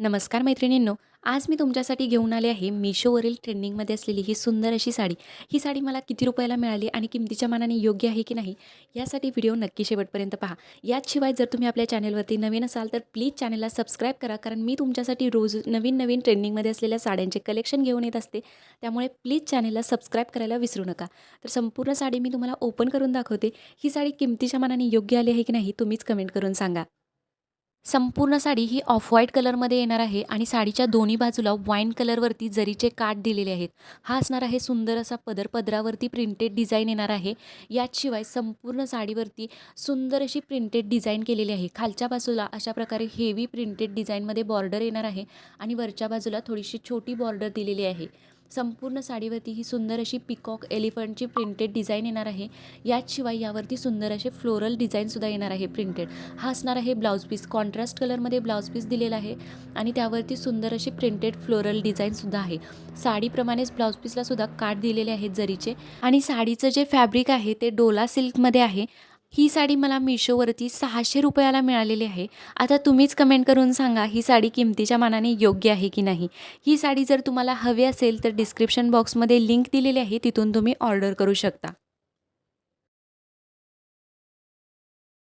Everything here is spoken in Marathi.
नमस्कार मैत्रिणींनो आज मी तुमच्यासाठी घेऊन आले आहे मिशोवरील ट्रेंडिंगमध्ये असलेली ही सुंदर अशी साडी. ही साडी मला किती रुपयाला मिळाली आणि किमतीच्या मानाने योग्य आहे की नाही यासाठी व्हिडिओ नक्की शेवटपर्यंत पहा. याचशिवाय जर तुम्ही आपल्या चॅनलवरती नवीन असाल तर प्लीज चॅनलला सबस्क्राईब करा कारण मी तुमच्यासाठी रोज नवीन नवीन ट्रेंडिंगमध्ये असलेल्या साड्यांचे कलेक्शन घेऊन येत असते. त्यामुळे प्लीज चॅनलला सबस्क्राईब करायला विसरू नका. तर संपूर्ण साडी मी तुम्हाला ओपन करून दाखवते. ही साडी किमतीच्या मानाने योग्य आली आहे की नाही तुम्हीच कमेंट करून सांगा. संपूर्ण साडी ही ऑफ व्हाईट कलरमध्ये येणार आहे आणि साडीच्या दोन्ही बाजूला वाईन कलरवरती जरीचे काठ दिलेले आहेत. हा असणार आहे सुंदर असा पदर पदरावरती प्रिंटेड डिझाईन येणार आहे. याचशिवाय संपूर्ण साडीवरती सुंदर अशी प्रिंटेड डिझाईन केलेली आहे. खालच्या बाजूला अशा प्रकारे हेवी प्रिंटेड डिझाईनमध्ये बॉर्डर येणार आहे आणि वरच्या बाजूला थोडीशी छोटी बॉर्डर दिलेली आहे. संपूर्ण साडीवरती ही सुंदर अशी पिकॉक एलिफंटची प्रिंटेड डिझाईन येणार आहे. याचशिवाय यावरती सुंदर असे फ्लोरल डिझाईनसुद्धा येणार आहे प्रिंटेड हा असणार आहे ब्लाऊज पीस कॉन्ट्रास्ट कलरमध्ये ब्लाऊज पीस दिलेला आहे आणि त्यावरती सुंदर अशी प्रिंटेड फ्लोरल डिझाईनसुद्धा आहे. साडीप्रमाणेच ब्लाऊज पीसला सुद्धा काठ दिलेले आहेत जरीचे. आणि साडीचं जे फॅब्रिक आहे ते डोला सिल्कमध्ये आहे. ही साडी मला मिशोवरती सहाशे रुपयाला मिळालेली आहे. आता तुम्हीच कमेंट करून सांगा ही साडी किमतीच्या मानाने योग्य आहे की नाही? ही साडी जर तुम्हाला हवी असेल तर डिस्क्रिप्शन बॉक्समध्ये लिंक दिलेली आहे तिथून तुम्ही ऑर्डर करू शकता.